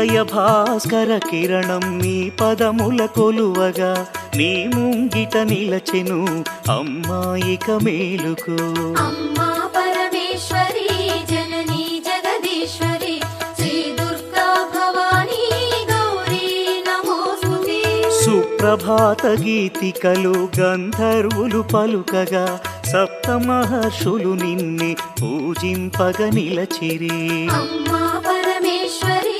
ఉదయ భాస్కర కిరణం నీ పదముల కొలువగా నీ ముంగిట నిలచెను అమ్మాయిక మేలుకు. అమ్మా పరమేశ్వరి జననీ జగదీశ్వరి శ్రీ దుర్గా భవానీ గౌరీ నమోస్తుతే సుప్రభాత గీతికలు గంధర్వులు పలుకగా సప్త మహర్షులు నిన్నే పూజింపగ నిలచిరి. అమ్మా పరమేశ్వరి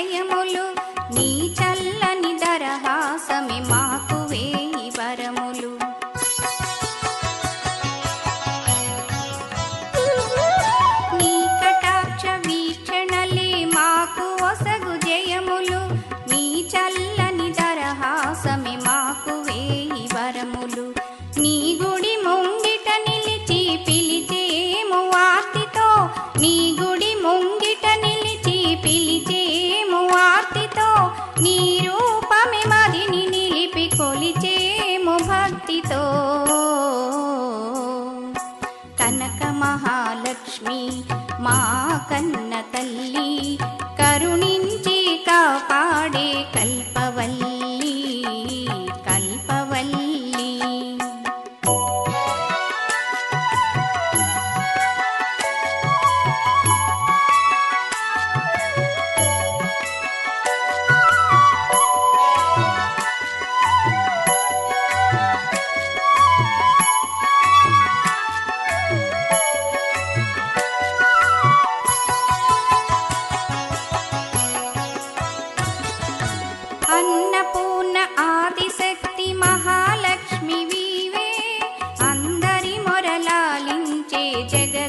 Quem é? ভক্তিতো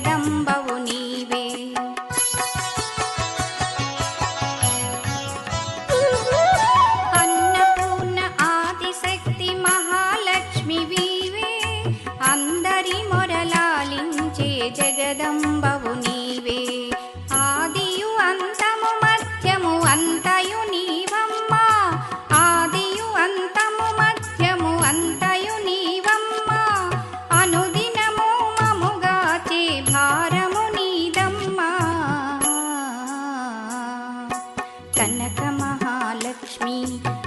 జగదంబవు నీవే. అన్నపూర్ణ ఆదిశక్తి మహాలక్ష్మి వీవే. అందరి మొరలాలించే జగదంబ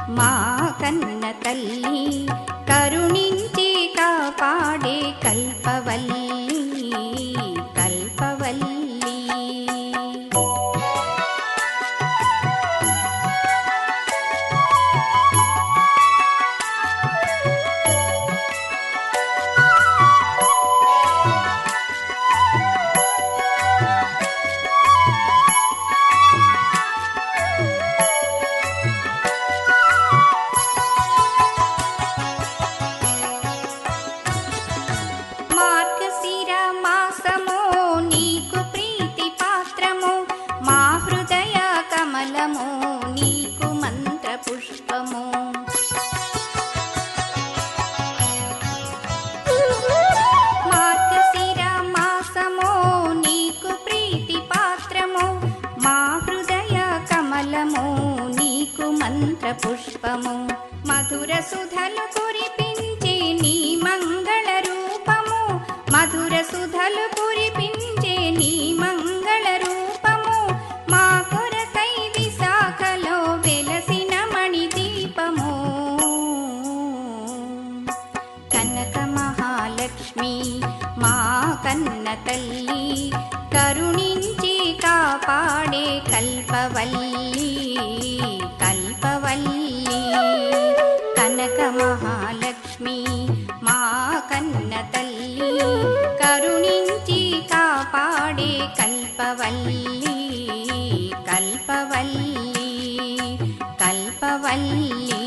మా కన్న తల్లి కరుణించి కాపాడే కల్పవల్లి. రూపము మధుర సుధలు కురిపించే నీ మంగళ రూపము. మధుర సుధలు కురిపించే నీ మంగళ రూపము. మా కొరకై విశాఖలో వెలసిన మణి దీపము కనక మహాలక్ష్మి మా కన్న తల్లి కరుణించి కాపాడే కల్పవల్లి కల్పవల్లి. కరుణించి కాపాడే కల్పవల్లి కల్పవల్లి కల్పవల్లి.